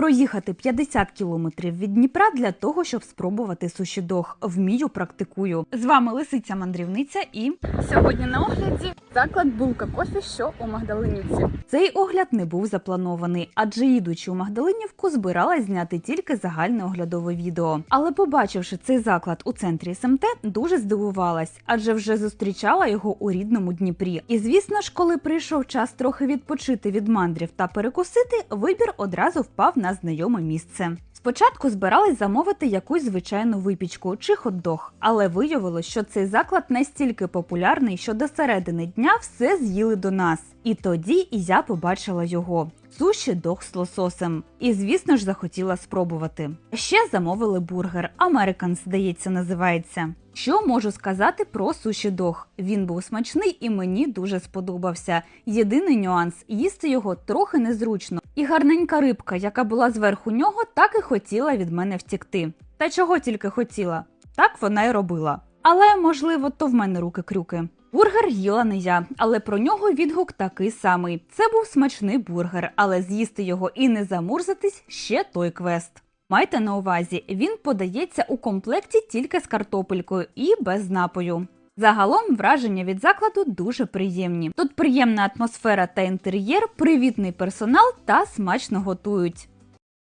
проїхати 50 кілометрів від Дніпра для того, щоб спробувати суші-дог. Вмію, практикую. З вами лисиця мандрівниця і Сьогодні на огляді заклад булка кофі, що у Магдалинівці. цей огляд не був запланований, адже їдучи у Магдалинівку, збиралась зняти тільки загальне оглядове відео. Але побачивши цей заклад у центрі СМТ, дуже здивувалась, адже вже зустрічала його у рідному Дніпрі. І звісно ж, коли прийшов час трохи відпочити від мандрів та перекусити, вибір одразу впав на знайоме місце. Спочатку збирались замовити якусь звичайну випічку чи хот-дог, але виявилось, що цей заклад настільки популярний, що до середини дня все з'їли до нас. І тоді і я побачила його. Суші дог з лососем. І звісно ж захотіла спробувати. Ще замовили бургер. American, здається, називається. Що можу сказати про суші дог? Він був смачний і мені дуже сподобався. Єдиний нюанс їсти його трохи незручно. І гарненька рибка, яка була зверху нього, так і хотіла від мене втікти. Та чого тільки хотіла, так вона й робила. Але можливо, то в мене руки крюки. Бургер їла не я, але про нього відгук такий самий. Це був смачний бургер, але з'їсти його і не замурзатись ще той квест. Майте на увазі, він подається у комплекті тільки з картопелькою і без напою. Загалом враження від закладу дуже приємні. Тут приємна атмосфера та інтер'єр, привітний персонал та смачно готують.